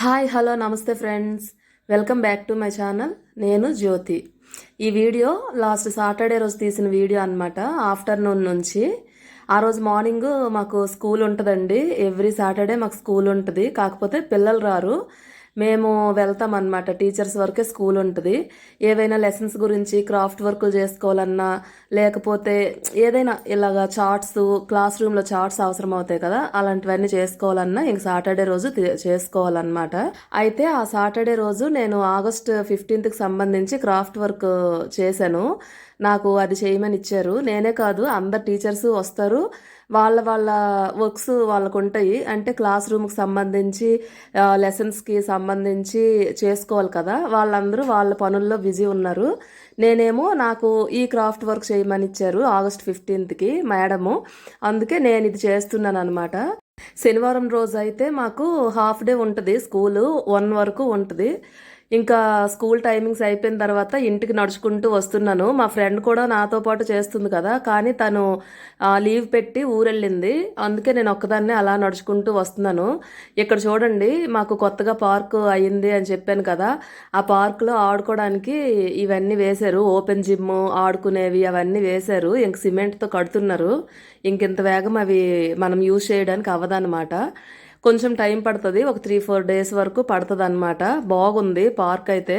Hi hello నమస్తే friends. Welcome back to my channel. నేను జ్యోతి. ఈ వీడియో లాస్ట్ సాటర్డే రోజు తీసిన వీడియో అనమాట ఆఫ్టర్నూన్ నుంచి. ఆ రోజు మార్నింగ్ మాకు స్కూల్ ఉంటుందండి. ఎవ్రీ సాటర్డే మాకు స్కూల్ ఉంటుంది. కాకపోతే పిల్లలు రారు. మేము వెళ్తాం అనమాట టీచర్స్ వరకే స్కూల్ ఉంటుంది. ఏవైనా లెసన్స్ గురించి క్రాఫ్ట్ వర్కులు చేసుకోవాలన్నా లేకపోతే ఏదైనా ఇలాగా చార్ట్స్ క్లాస్ రూమ్లో చార్ట్స్ అవసరం అవుతాయి కదా అలాంటివన్నీ చేసుకోవాలన్నా ఇంక సాటర్డే రోజు చేసుకోవాలన్నమాట. అయితే ఆ సాటర్డే రోజు నేను ఆగస్ట్ ఫిఫ్టీన్త్కి సంబంధించి క్రాఫ్ట్ వర్క్ చేశాను. నాకు అది చేయమని ఇచ్చారు. నేనే కాదు అందరు టీచర్స్ వస్తారు. వాళ్ళ వాళ్ళ వర్క్స్ వాళ్ళకు ఉంటాయి. అంటే క్లాస్ రూమ్కి సంబంధించి లెసన్స్కి సంబంధించి చేసుకోవాలి కదా. వాళ్ళందరూ వాళ్ళ పనుల్లో బిజీ ఉన్నారు. నేనేమో నాకు ఈ క్రాఫ్ట్ వర్క్ చేయమని ఇచ్చారు ఆగస్ట్ ఫిఫ్టీన్త్కి మేడము. అందుకే నేను ఇది చేస్తున్నాను అనమాట శనివారం రోజు అయితే మాకు హాఫ్ డే ఉంటుంది. స్కూలు వన్ వరకు ఉంటుంది. ఇంకా స్కూల్ టైమింగ్స్ అయిపోయిన తర్వాత ఇంటికి నడుచుకుంటూ వస్తున్నాను. మా ఫ్రెండ్ కూడా నాతో పాటు చేస్తుంది కదా కానీ తను లీవ్ పెట్టి ఊరెళ్ళింది. అందుకే నేను ఒక్కదాన్నే అలా నడుచుకుంటూ వస్తున్నాను. ఇక్కడ చూడండి మాకు కొత్తగా పార్క్ అయ్యింది అని చెప్పాను కదా ఆ పార్క్లో ఆడుకోవడానికి ఇవన్నీ వేశారు. ఓపెన్ జిమ్ ఆడుకునేవి అవన్నీ వేశారు. ఇంక సిమెంట్తో కడుతున్నారు. ఇంకింత వేగం అవి మనం యూజ్ చేయడానికి అవ్వదన్నమాట. కొంచెం టైం పడుతుంది. ఒక త్రీ ఫోర్ డేస్ వరకు పడుతుంది అనమాట బాగుంది పార్క్ అయితే.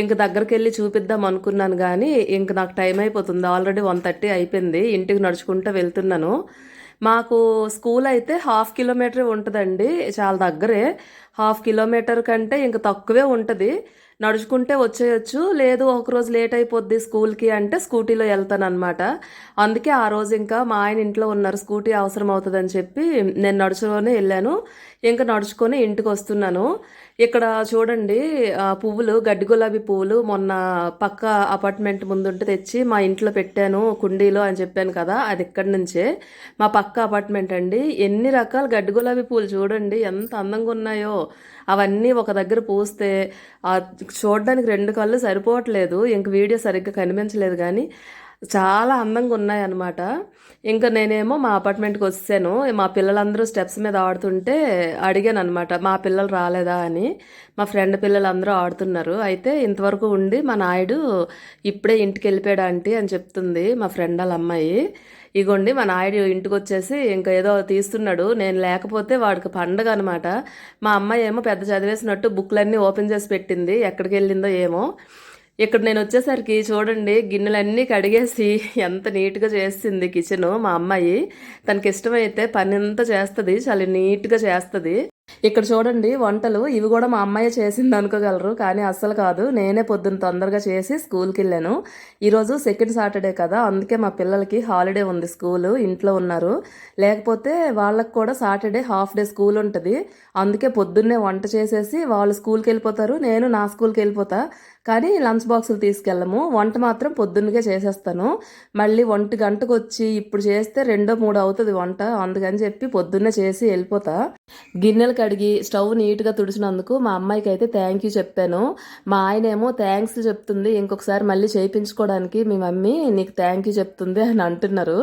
ఇంక దగ్గరికి వెళ్ళి చూపిద్దాం అనుకున్నాను కానీ ఇంక నాకు టైం అయిపోతుంది. ఆల్రెడీ వన్ థర్టీ అయిపోయింది. ఇంటికి నడుచుకుంటూ వెళ్తున్నాను. మాకు స్కూల్ అయితే హాఫ్ కిలోమీటర్ ఉంటుందండి చాలా దగ్గరే. హాఫ్ కిలోమీటర్ కంటే ఇంక తక్కువే ఉంటుంది. నడుచుకుంటే వచ్చేయచ్చు. లేదు ఒక రోజు లేట్ అయిపోద్ది స్కూల్కి అంటే స్కూటీలో వెళ్తాను అనమాట అందుకే ఆ రోజు ఇంకా మా ఆయన ఇంట్లో ఉన్నారు స్కూటీ అవసరం అవుతుందని చెప్పి నేను నడుచుకొని వెళ్ళాను. ఇంకా నడుచుకొని ఇంటికి వస్తున్నాను. ఇక్కడ చూడండి పువ్వులు గడ్డి గులాబీ పువ్వులు మొన్న పక్క అపార్ట్మెంట్ ముందుంటే తెచ్చి మా ఇంట్లో పెట్టాను కుండీలో అని చెప్పాను కదా అది ఇక్కడి నుంచే. మా పక్క అపార్ట్మెంట్ అండి. ఎన్ని రకాల గడ్డి గులాబీ పూలు చూడండి ఎంత అందంగా ఉన్నాయో. అవన్నీ ఒక దగ్గర పూస్తే చూడడానికి రెండు కళ్ళు సరిపోవట్లేదు. ఇంక వీడియో సరిగ్గా కనిపించలేదు కానీ చాలా అందంగా ఉన్నాయి అనమాట ఇంకా నేనేమో మా అపార్ట్మెంట్కి వచ్చాను. మా పిల్లలందరూ స్టెప్స్ మీద ఆడుతుంటే అడిగాను అనమాట మా పిల్లలు రాలేదా? అని. మా ఫ్రెండ్ పిల్లలందరూ ఆడుతున్నారు. అయితే ఇంతవరకు ఉండి మా నాయుడు ఇప్పుడే ఇంటికి వెళ్ళిపోయాడు ఆంటీ అని చెప్తుంది మా ఫ్రెండ్ వాళ్ళ అమ్మాయి. ఇగోండి మా నాయుడు ఇంటికి వచ్చేసి ఇంకా ఏదో తీస్తున్నాడు. నేను లేకపోతే వాడికి పండగ అనమాట మా అమ్మాయి ఏమో పెద్ద చదివేసినట్టు బుక్లన్నీ ఓపెన్ చేసి పెట్టింది. ఎక్కడికి వెళ్ళిందో ఏమో. ఇక్కడ నేను వచ్చేసరికి చూడండి గిన్నెలన్నీ కడిగేసి ఎంత నీట్గా చేసింది కిచెన్ మా అమ్మాయి తనకి ఇష్టమైతే పని అంతా చేస్తుంది చాలా నీట్గా చేస్తుంది. ఇక్కడ చూడండి వంటలు ఇవి కూడా మా అమ్మాయి చేసింది అనుకోగలరు కానీ అస్సలు కాదు. నేనే పొద్దున్న తొందరగా చేసి స్కూల్కి వెళ్ళాను. ఈరోజు సెకండ్ సాటర్డే కదా అందుకే మా పిల్లలకి హాలిడే ఉంది స్కూలు ఇంట్లో ఉన్నారు. లేకపోతే వాళ్ళకి కూడా సాటర్డే హాఫ్ డే స్కూల్ ఉంటుంది. అందుకే పొద్దున్నే వంట చేసేసి వాళ్ళు స్కూల్కి వెళ్ళిపోతారు నేను నా స్కూల్కి వెళ్ళిపోతా. కానీ లంచ్ బాక్సులు తీసుకెళ్ళము. వంట మాత్రం పొద్దున్నకే చేసేస్తాను. మళ్ళీ ఒంటి గంటకు వచ్చి ఇప్పుడు చేస్తే రెండో మూడో అవుతుంది వంట అందుకని చెప్పి పొద్దున్నే చేసి వెళ్ళిపోతా. గిన్నెలు కడిగి స్టవ్ నీట్గా తుడిచినందుకు మా అమ్మాయికి అయితే థ్యాంక్ యూ చెప్పాను. మా ఆయన ఏమో థ్యాంక్స్ చెప్తుంది ఇంకొకసారి మళ్ళీ చేయించుకోవడానికి మీ మమ్మీ నీకు థ్యాంక్ యూ చెప్తుంది అని అంటున్నారు.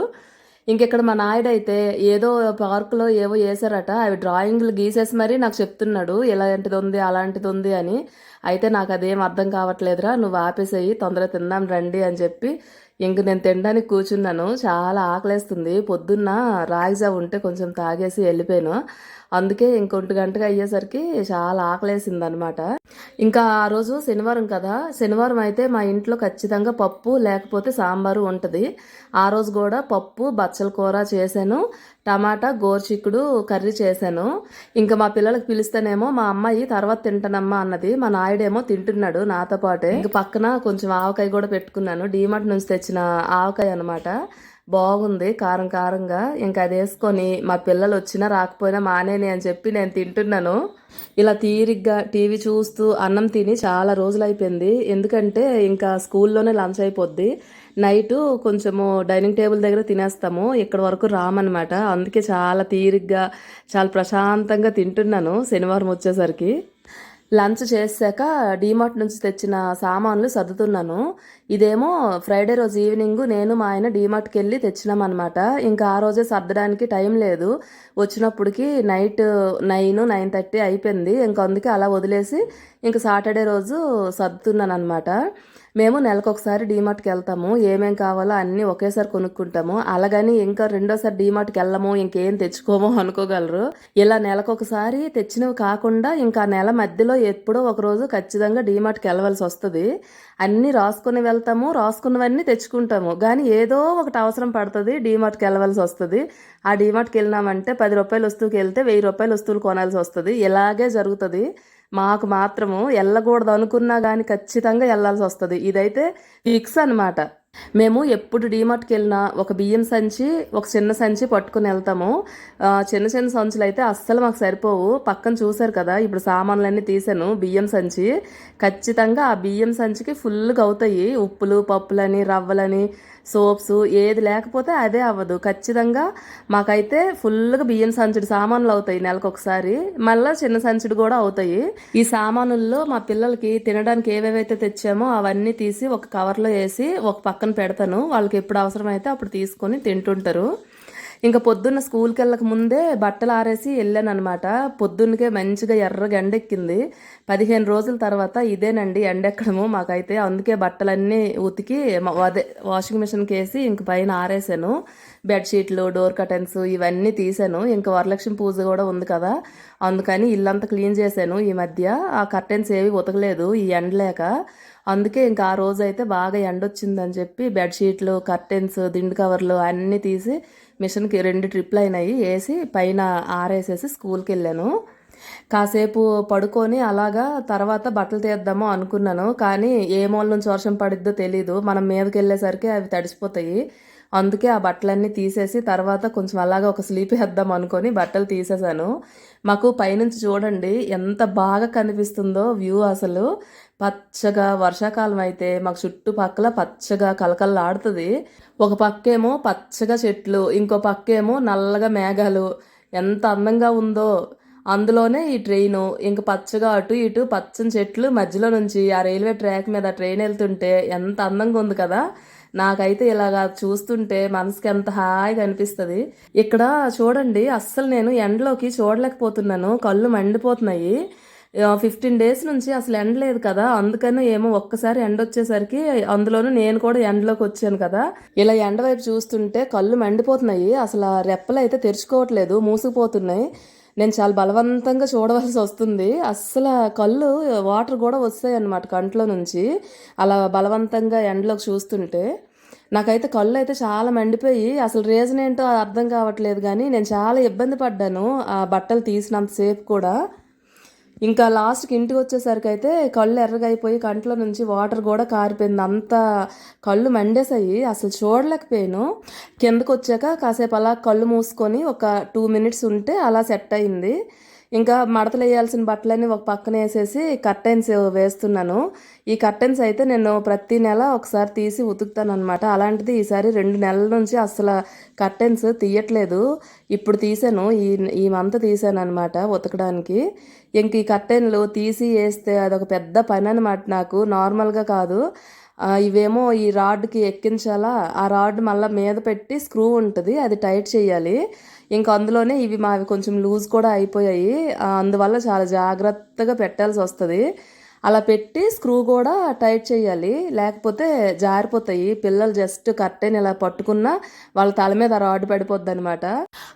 ఇంకెక్కడ మా నాయుడు అయితే ఏదో పార్కులో ఏవో వేసారట అవి డ్రాయింగ్లు గీసేసి మరీ నాకు చెప్తున్నాడు ఇలాంటిది ఉంది అలాంటిది ఉంది అని. అయితే నాకు అదేం అర్థం కావట్లేదురా నువ్వు ఆపేసేయి తొందరగా తిన్నాం రండి అని చెప్పి ఇంక నేను తినడానికి కూర్చున్నాను. చాలా ఆకలేస్తుంది. పొద్దున్న రాగిజా ఉంటే కొంచెం తాగేసి వెళ్ళిపోయాను. అందుకే ఇంకొంటి గంటగా అయ్యేసరికి చాలా ఆకలేసింది అనమాట ఇంకా ఆ రోజు శనివారం కదా శనివారం అయితే మా ఇంట్లో ఖచ్చితంగా పప్పు లేకపోతే సాంబారు ఉంటుంది. ఆ రోజు కూడా పప్పు బచ్చల కూర చేశాను టమాటా గోర్చిక్కుడు కర్రీ చేశాను. ఇంకా మా పిల్లలకి పిలిస్తేనేమో మా అమ్మాయి తర్వాత తింటానమ్మా అన్నది మా నాయుడేమో తింటున్నాడు నాతో పాటే. ఇంక పక్కన కొంచెం ఆవకాయ కూడా పెట్టుకున్నాను డీమార్ట్ నుంచి తెచ్చిన ఆవకాయ అనమాట బాగుంది కారం కారంగా. ఇంకా అది వేసుకొని మా పిల్లలు వచ్చినా రాకపోయినా మానేని అని చెప్పి నేను తింటున్నాను. ఇలా తీరిగ్గా టీవీ చూస్తూ అన్నం తిని చాలా రోజులు అయిపోయింది ఎందుకంటే ఇంకా స్కూల్లోనే లంచ్ అయిపోద్ది. నైట్ కొంచెము డైనింగ్ టేబుల్ దగ్గర తినేస్తాము. ఇక్కడ వరకు రామన్నమాట. అందుకే చాలా తీరిగ్గా చాలా ప్రశాంతంగా తింటున్నాను శనివారం వచ్చేసరికి. లంచ్ చేశాక డీమార్ట్ నుంచి తెచ్చిన సామాన్లు సర్దుతున్నాను. ఇదేమో ఫ్రైడే రోజు ఈవినింగ్ నేను మా ఆయన డీమార్ట్కి వెళ్ళి తెచ్చినామన్నమాట. ఇంకా ఆ రోజే సర్దడానికి టైం లేదు. వచ్చినప్పటికి నైట్ నైన్ నైన్ థర్టీ అయిపోయింది. ఇంకా అందుకే అలా వదిలేసి ఇంకా సాటర్డే రోజు సర్దుతున్నాను అనమాట మేము నెలకొకసారి డీమార్ట్కి వెళ్తాము. ఏమేం కావాలో అన్నీ ఒకేసారి కొనుక్కుంటాము. అలాగని ఇంకా రెండోసారి డీమార్ట్కి వెళ్ళము ఇంకేం తెచ్చుకోమో అనుకోగలరు. ఇలా నెలకొకసారి తెచ్చినవి కాకుండా ఇంకా నెల మధ్యలో ఎప్పుడో ఒక రోజు ఖచ్చితంగా డీమార్ట్కి వెళ్ళవలసి వస్తుంది. అన్నీ రాసుకుని వెళ్తాము రాసుకున్నవన్నీ తెచ్చుకుంటాము. కానీ ఏదో ఒకటి అవసరం పడుతుంది డీమార్ట్కి వెళ్ళవలసి వస్తుంది. ఆ డీమార్ట్కి వెళ్ళినామంటే పది రూపాయల వస్తువుకి వెళ్తే వెయ్యి రూపాయల వస్తువులు కొనాల్సి వస్తుంది. ఇలాగే జరుగుతుంది. మాకు మాత్రము వెళ్ళకూడదు అనుకున్నా కానీ ఖచ్చితంగా వెళ్ళాల్సి వస్తుంది. ఇదైతే ఫిక్స్ అనమాట మేము ఎప్పుడు డీమార్ట్కి వెళ్ళినా ఒక బియ్యం సంచి ఒక చిన్న సంచి పట్టుకుని వెళ్తాము. చిన్న చిన్న సంచులు అయితే అస్సలు మాకు సరిపోవు. పక్కన చూశారు కదా ఇప్పుడు సామాన్లన్నీ తీసాను బియ్యం సంచి. ఖచ్చితంగా ఆ బియ్యం సంచికి ఫుల్గా అవుతాయి. ఉప్పులు పప్పులని రవ్వలని సోప్స్ ఏది లేకపోతే అదే అవ్వదు. ఖచ్చితంగా మాకైతే ఫుల్గా బియ్యం సంచుడు సామాన్లు అవుతాయి నెలకు ఒకసారి మళ్ళీ చిన్న సంచుడు కూడా అవుతాయి. ఈ సామానుల్లో మా పిల్లలకి తినడానికి ఏవేవైతే తెచ్చామో అవన్నీ తీసి ఒక కవర్లో వేసి ఒక పక్కన పెడతాను. వాళ్ళకి ఎప్పుడు అవసరమైతే అప్పుడు తీసుకొని తింటుంటారు. ఇంకా పొద్దున్న స్కూల్కి వెళ్ళక ముందే బట్టలు ఆరేసి వెళ్ళాను అనమాట పొద్దున్నకే మంచిగా ఎర్రగా ఎండెక్కింది. పదిహేను రోజుల తర్వాత ఇదేనండి ఎండెక్కడము మాకైతే. అందుకే బట్టలన్నీ ఉతికి అదే వాషింగ్ మిషన్కి వేసి ఇంక పైన ఆరేసాను. బెడ్షీట్లు డోర్ కర్టెన్స్ ఇవన్నీ తీసాను. ఇంకా వరలక్ష్మి పూజ కూడా ఉంది కదా. అందుకని ఇల్లంతా క్లీన్ చేశాను ఈ మధ్య. ఆ కర్టెన్స్ ఏవి ఉతకలేదు. ఈ ఎండలేక అందుకే ఇంకా ఆ రోజు అయితే బాగా ఎండ వచ్చిందని చెప్పి బెడ్షీట్లు కర్టెన్స్ దిండు కవర్లు అన్నీ తీసి మిషన్కి రెండు ట్రిప్లు అయినాయి వేసి పైన ఆరేసేసి స్కూల్కి వెళ్ళాను కాసేపు పడుకొని అలాగా తర్వాత బట్టలు తీద్దాము అనుకున్నాను. కానీ ఏ మూల నుంచి వర్షం పడిద్దో తెలీదు. మనం మీదకి వెళ్ళేసరికి అవి తడిసిపోతాయి. అందుకే ఆ బట్టలన్నీ తీసేసి తర్వాత కొంచెం అలాగా ఒక స్లీప్ వేద్దాం అనుకొని బట్టలు తీసేసాను. మాకు పైనుంచి చూడండి ఎంత బాగా కనిపిస్తుందో వ్యూ అసలు. పచ్చగా వర్షాకాలం అయితే మాకు చుట్టుపక్కల పచ్చగా కలకల్లాడుతుంది ఒక పక్కేమో పచ్చగా చెట్లు ఇంకో పక్కేమో నల్లగా మేఘాలు. ఎంత అందంగా ఉందో. అందులోనే ఈ ట్రైను ఇంక పచ్చగా అటు ఇటు పచ్చని చెట్లు మధ్యలో నుంచి ఆ రైల్వే ట్రాక్ మీద ట్రైన్ వెళ్తుంటే ఎంత అందంగా ఉంది కదా. నాకైతే ఇలాగా చూస్తుంటే మనసుకి ఎంత హాయిగా అనిపిస్తుంది. ఇక్కడ చూడండి అస్సలు నేను ఎండలోకి చూడలేకపోతున్నాను. కళ్ళు మండిపోతున్నాయి. ఫిఫ్టీన్ డేస్ నుంచి అసలు ఎండ లేదు కదా. అందుకని ఏమో ఒక్కసారి ఎండ వచ్చేసరికి అందులోనూ నేను కూడా ఎండలోకి వచ్చాను కదా. ఇలా ఎండ వైపు చూస్తుంటే కళ్ళు మండిపోతున్నాయి. అసలు ఆ రెప్పలు అయితే తెరుచుకోవట్లేదు మూసుకుపోతున్నాయి. నేను చాలా బలవంతంగా చూడవలసి వస్తుంది. అస్సలు కళ్ళు వాటర్ కూడా వస్తాయి అన్నమాట కంట్లో నుంచి. అలా బలవంతంగా ఎండలోకి చూస్తుంటే నాకైతే కళ్ళు అయితే చాలా మండిపోయి అసలు రీజన్ ఏంటో అర్థం కావట్లేదు కానీ నేను చాలా ఇబ్బంది పడ్డాను ఆ బట్టలు తీసినంతసేపు కూడా. ఇంకా లాస్ట్కి ఇంటికి వచ్చేసరికి అయితే కళ్ళు ఎర్రగా అయిపోయి కంట్లో నుంచి వాటర్ కూడా కారిపోయింది. అంత కళ్ళు మండేసాయి అసలు చూడలేకపోయాను. కిందకు వచ్చాక కాసేపు అలా కళ్ళు మూసుకొని ఒక టూ మినిట్స్ ఉంటే అలా సెట్ అయింది. ఇంకా మడతలు వేయాల్సిన బట్టలన్నీ ఒక పక్కన వేసేసి కర్టెన్స్ వేస్తున్నాను. ఈ కర్టెన్స్ అయితే నేను ప్రతి నెల ఒకసారి తీసి ఉతుకుతాను అనమాట అలాంటిది ఈసారి రెండు నెలల నుంచి అసలు కర్టెన్స్ తీయట్లేదు. ఇప్పుడు తీసాను. ఈ ఈ మంత్ తీసాను అనమాట ఉతకడానికి. ఇంక ఈ కర్టెన్లు తీసి వేస్తే అదొక పెద్ద పని అనమాట నాకు. నార్మల్గా కాదు. ఇవేమో ఈ రాడ్కి ఎక్కించాలా? ఆ రాడ్ మళ్ళీ మీద పెట్టి స్క్రూ ఉంటుంది. అది టైట్ చేయాలి. ఇంకా అందులోనే ఇవి మావి కొంచెం లూజ్ కూడా అయిపోయాయి. అందువల్ల చాలా జాగ్రత్తగా పెట్టాల్సి వస్తుంది. అలా పెట్టి స్క్రూ కూడా టైట్ చేయాలి. లేకపోతే జారిపోతాయి. పిల్లలు జస్ట్ కర్టెన్ ఇలా పట్టుకున్నా వాళ్ళ తల మీద రాడ్ పడిపోద్ది అనమాట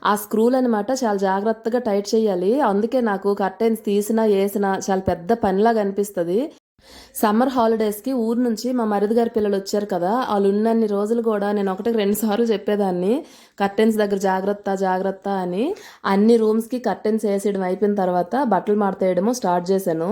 ఆ స్క్రూలు అనమాట చాలా జాగ్రత్తగా టైట్ చేయాలి. అందుకే నాకు కర్టెన్స్ తీసినా వేసినా చాలా పెద్ద పనిలాగా అనిపిస్తుంది. సమ్మర్ హాలిడేస్కి ఊరు నుంచి మా మరిది గారి పిల్లలు వచ్చారు కదా. వాళ్ళు ఉన్నన్ని రోజులు కూడా నేను ఒకటికి రెండు సార్లు చెప్పేదాన్ని. కర్టెన్స్ దగ్గర జాగ్రత్త జాగ్రత్త అని. అన్ని రూమ్స్కి కర్టెన్స్ వేసేయడం అయిపోయిన తర్వాత బట్టలు మడతేయడము స్టార్ట్ చేశాను.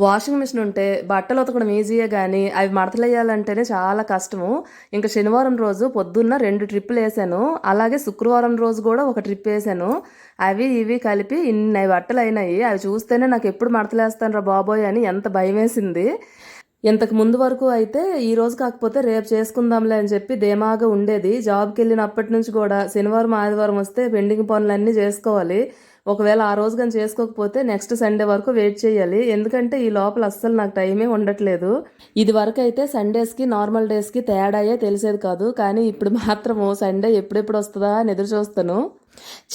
వాషింగ్ మిషన్ ఉంటే బట్టలు ఉతకడం ఈజీయే కానీ అవి మడతలేయాలంటేనే చాలా కష్టము. ఇంకా శనివారం రోజు పొద్దున్న రెండు ట్రిప్పులు వేసాను అలాగే శుక్రవారం రోజు కూడా ఒక ట్రిప్ వేసాను అవి ఇవి కలిపి ఇన్ని బట్టలు అయినాయి. అవి చూస్తేనే నాకు ఎప్పుడు మడతలేస్తాను రా బాబోయ్ అని ఎంత భయం వేసింది. ఇంతకు ముందు వరకు అయితే ఈ రోజు కాకపోతే రేపు చేసుకుందాంలే అని చెప్పి ధీమాగా ఉండేది. జాబ్కి వెళ్ళినప్పటి నుంచి కూడా శనివారం ఆదివారం వస్తే పెండింగ్ పనులన్నీ చేసుకోవాలి. ఒకవేళ ఆ రోజు కానీ చేసుకోకపోతే నెక్స్ట్ సండే వరకు వెయిట్ చేయాలి. ఎందుకంటే ఈ లోపల అస్సలు నాకు టైమే ఉండట్లేదు. ఇది వరకు అయితే సండేస్కి నార్మల్ డేస్కి తేడాయే తెలిసేది కాదు. కానీ ఇప్పుడు మాత్రము సండే ఎప్పుడెప్పుడు వస్తుందా అని ఎదురు చూస్తాను.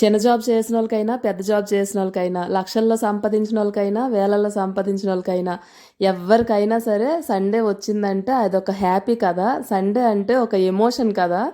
చిన్న జాబ్ చేసిన వాళ్ళకైనా పెద్ద జాబ్ చేసిన వాళ్ళకైనా లక్షల్లో సంపాదించిన వాళ్ళకైనా వేలల్లో సంపాదించిన వాళ్ళకైనా ఎవరికైనా సరే సండే వచ్చిందంటే అదొక హ్యాపీ కదా. సండే అంటే ఒక ఎమోషన్ కదా.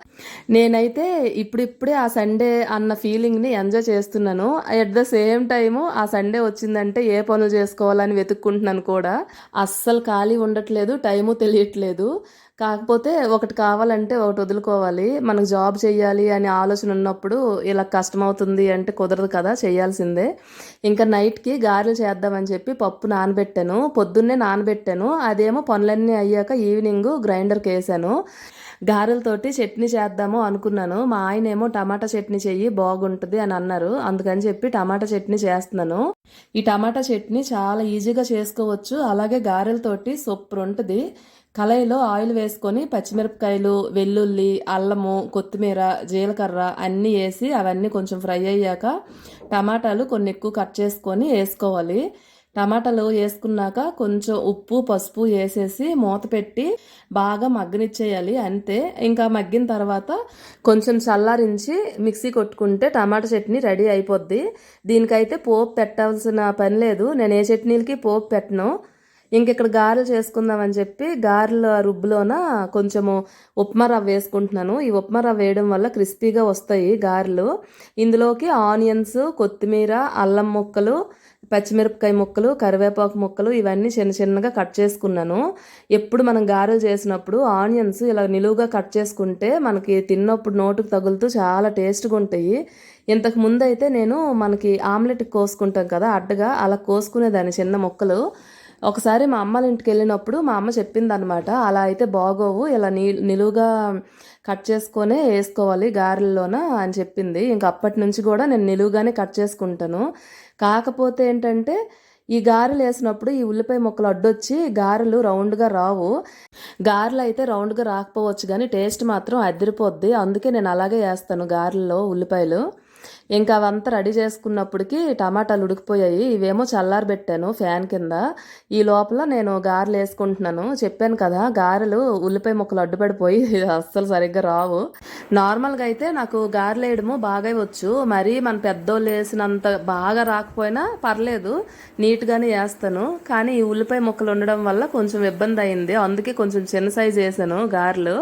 నేనైతే ఇప్పుడిప్పుడే ఆ సండే అన్న ఫీలింగ్ని ఎంజాయ్ చేస్తున్నాను. అట్ ద సేమ్ టైము ఆ సండే వచ్చిందంటే ఏ పనులు చేసుకోవాలని వెతుక్కుంటున్నాను కూడా. అస్సలు ఖాళీ ఉండట్లేదు టైము తెలియట్లేదు. కాకపోతే ఒకటి కావాలంటే ఒకటి వదులుకోవాలి. మనకు జాబ్ చేయాలి అనే ఆలోచన ఉన్నప్పుడు ఇలా కష్టమవుతుంది అంటే కుదరదు కదా చేయాల్సిందే. ఇంకా నైట్కి గారెలు చేద్దామని చెప్పి పప్పు నానబెట్టాను. పొద్దున్నే నానబెట్టాను. అదేమో పనులన్నీ అయ్యాక ఈవినింగ్ గ్రైండర్కి వేసాను గారెలతోటి చట్నీ చేద్దాము అనుకున్నాను. మా ఆయన ఏమో టమాటా చట్నీ చెయ్యి బాగుంటుంది అని అన్నారు. అందుకని చెప్పి టమాటా చట్నీ చేస్తున్నాను. ఈ టమాటా చట్నీ చాలా ఈజీగా చేసుకోవచ్చు. అలాగే గారెలతోటి సూపర్ ఉంటుంది. కళాయిలో ఆయిల్ వేసుకొని పచ్చిమిరపకాయలు వెల్లుల్లి అల్లము కొత్తిమీర జీలకర్ర అన్నీ వేసి అవన్నీ కొంచెం ఫ్రై అయ్యాక టమాటాలు కొన్ని ఎక్కువ కట్ చేసుకొని వేసుకోవాలి. టమాటాలు వేసుకున్నాక కొంచెం ఉప్పు పసుపు వేసేసి మూత పెట్టి బాగా మగ్గనిచ్చేయాలి అంతే. ఇంకా మగ్గిన తర్వాత కొంచెం చల్లారించి మిక్సీ కొట్టుకుంటే టమాటా చట్నీ రెడీ అయిపోద్ది. దీనికైతే పోపు పెట్టాల్సిన పని లేదు. నేను ఏ చట్నీలకి పోపు పెట్టను. ఇంక ఇక్కడ గారెలు చేసుకుందామని చెప్పి గారెల రుబ్బులోన కొంచెము ఉప్మా రవ్వ వేసుకుంటున్నాను. ఈ ఉప్మా రవ్వ వేయడం వల్ల క్రిస్పీగా వస్తాయి గారెలు. ఇందులోకి ఆనియన్స్ కొత్తిమీర అల్లం ముక్కలు పచ్చిమిరపకాయ ముక్కలు కరివేపాకు ముక్కలు ఇవన్నీ చిన్న చిన్నగా కట్ చేసుకున్నాను. ఎప్పుడు మనం గారెలు చేసినప్పుడు ఆనియన్స్ ఇలా నిలువుగా కట్ చేసుకుంటే మనకి తిన్నప్పుడు నోటుకు తగులుతూ చాలా టేస్ట్గా ఉంటాయి. ఇంతకు ముందు అయితే నేను మనకి ఆమ్లెట్ కోసుకుంటాం కదా అడ్డగా అలా కోసుకునేదాన్ని చిన్న ముక్కలు. ఒకసారి మా అమ్మల ఇంటికి వెళ్ళినప్పుడు మా అమ్మ చెప్పిందనమాట అలా అయితే బాగోవు ఇలా నీ నిలువుగా కట్ చేసుకొనే వేసుకోవాలి గారెల్లోన అని చెప్పింది. ఇంక అప్పటి నుంచి కూడా నేను నిలువుగానే కట్ చేసుకుంటాను. కాకపోతే ఏంటంటే ఈ గారెలు వేసినప్పుడు ఈ ఉల్లిపాయ ముక్కలు అడ్డొచ్చి గారెలు రౌండ్గా రావు. గారెలు అయితే రౌండ్గా రాకపోవచ్చు కానీ టేస్ట్ మాత్రం అదిరిపోద్ది. అందుకే నేను అలాగే వేస్తాను గారెల్లో ఉల్లిపాయలు. ఇంకా అవంతా రెడీ చేసుకున్నప్పటికి టమాటాలు ఉడికిపోయాయి. ఇవేమో చల్లారబెట్టాను ఫ్యాన్ కింద. ఈ లోపల నేను గారెలు వేసుకుంటున్నాను. చెప్పాను కదా గారెలు ఉల్లిపాయ ముక్కలు అడ్డుపడిపోయి అస్సలు సరిగ్గా రావు. నార్మల్గా అయితే నాకు గారెలు వేయడము బాగా వచ్చు మరీ మన పెద్దోళ్ళు వేసినంత బాగా రాకపోయినా పర్లేదు నీట్గానే వేస్తాను. కానీ ఈ ఉల్లిపాయ ముక్కలు ఉండడం వల్ల కొంచెం ఇబ్బంది అయింది. అందుకే కొంచెం చిన్న సైజు వేసాను గారెలు.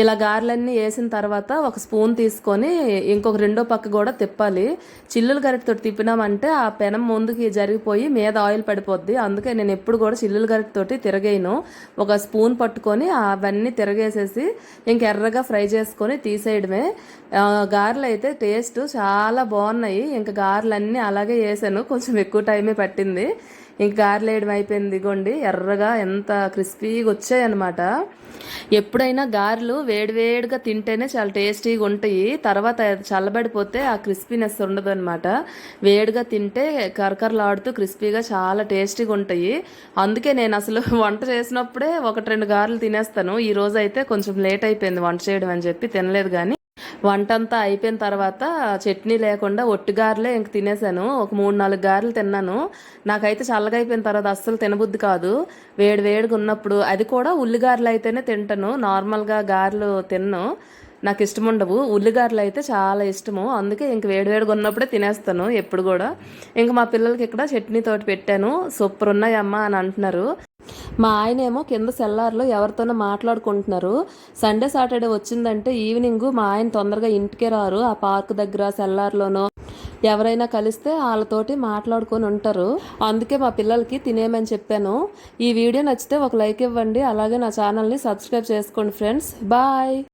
ఇలా గారెలన్నీ వేసిన తర్వాత ఒక స్పూన్ తీసుకొని ఇంకొక రెండో పక్క కూడా తిప్పాలి. చిల్లులు గరిటతో తిప్పినామంటే ఆ పెనం ముందుకి జరిగిపోయి మీద ఆయిల్ పడిపోద్ది. అందుకే నేను ఎప్పుడు కూడా చిల్లులు గరిటతోటి తిరగేయను. ఒక స్పూన్ పట్టుకొని అవన్నీ తిరగేసేసి ఇంక ఎర్రగా ఫ్రై చేసుకొని తీసేయడమే. గారెలు అయితే టేస్ట్ చాలా బాగున్నాయి. ఇంకా గారెలన్నీ అలాగే వేసాను. కొంచెం ఎక్కువ టైమే పట్టింది. ఇంక గారెలు వేయడం అయిపోయింది ఇగోండి ఎర్రగా ఎంత క్రిస్పీగా వచ్చాయన్నమాట. ఎప్పుడైనా గారెలు వేడివేడిగా తింటేనే చాలా టేస్టీగా ఉంటాయి. తర్వాత చల్లబడిపోతే ఆ క్రిస్పీనెస్ ఉండదు అనమాట వేడిగా తింటే కరకరలాడుతూ క్రిస్పీగా చాలా టేస్టీగా ఉంటాయి. అందుకే నేను అసలు వంట చేసినప్పుడే ఒకటి రెండు గారెలు తినేస్తాను. ఈ రోజు అయితే కొంచెం లేట్ అయిపోయింది వంట చేయడం అని చెప్పి తినలేదు కానీ. వంట అంతా అయిపోయిన తర్వాత చట్నీ లేకుండా ఒట్టు గారెలే ఇంక తినేసాను. ఒక మూడు నాలుగు గారెలు తిన్నాను. నాకైతే చల్లగా అయిపోయిన తర్వాత అస్సలు తినబుద్ధి కాదు. వేడి వేడిగా ఉన్నప్పుడు అది కూడా ఉల్లిగారెలు అయితేనే తింటాను. నార్మల్గా గారెలు తిన్ను. నాకు ఇష్టం ఉండవు. ఉల్లిగారెలు అయితే చాలా ఇష్టము. అందుకే ఇంక వేడివేడిగా ఉన్నప్పుడే తినేస్తాను ఎప్పుడు కూడా. ఇంక మా పిల్లలకి ఇక్కడ చట్నీ తోటి పెట్టాను. సూపర్ ఉన్నాయమ్మా అని అంటున్నారు. మా ఆయన ఏమో కింద సెల్లార్లో ఎవరితోనో మాట్లాడుకుంటున్నారు. సండే సాటర్డే వచ్చిందంటే ఈవినింగ్ మా ఆయన తొందరగా ఇంటికే రారు. ఆ పార్క్ దగ్గర సెల్లార్లోనో ఎవరైనా కలిస్తే వాళ్ళతోటి మాట్లాడుకొని ఉంటారు. అందుకే మా పిల్లలకి తినేయమని చెప్పాను. ఈ వీడియో నచ్చితే ఒక లైక్ ఇవ్వండి. అలాగే నా ఛానల్ని సబ్స్క్రైబ్ చేసుకోండి ఫ్రెండ్స్. బాయ్!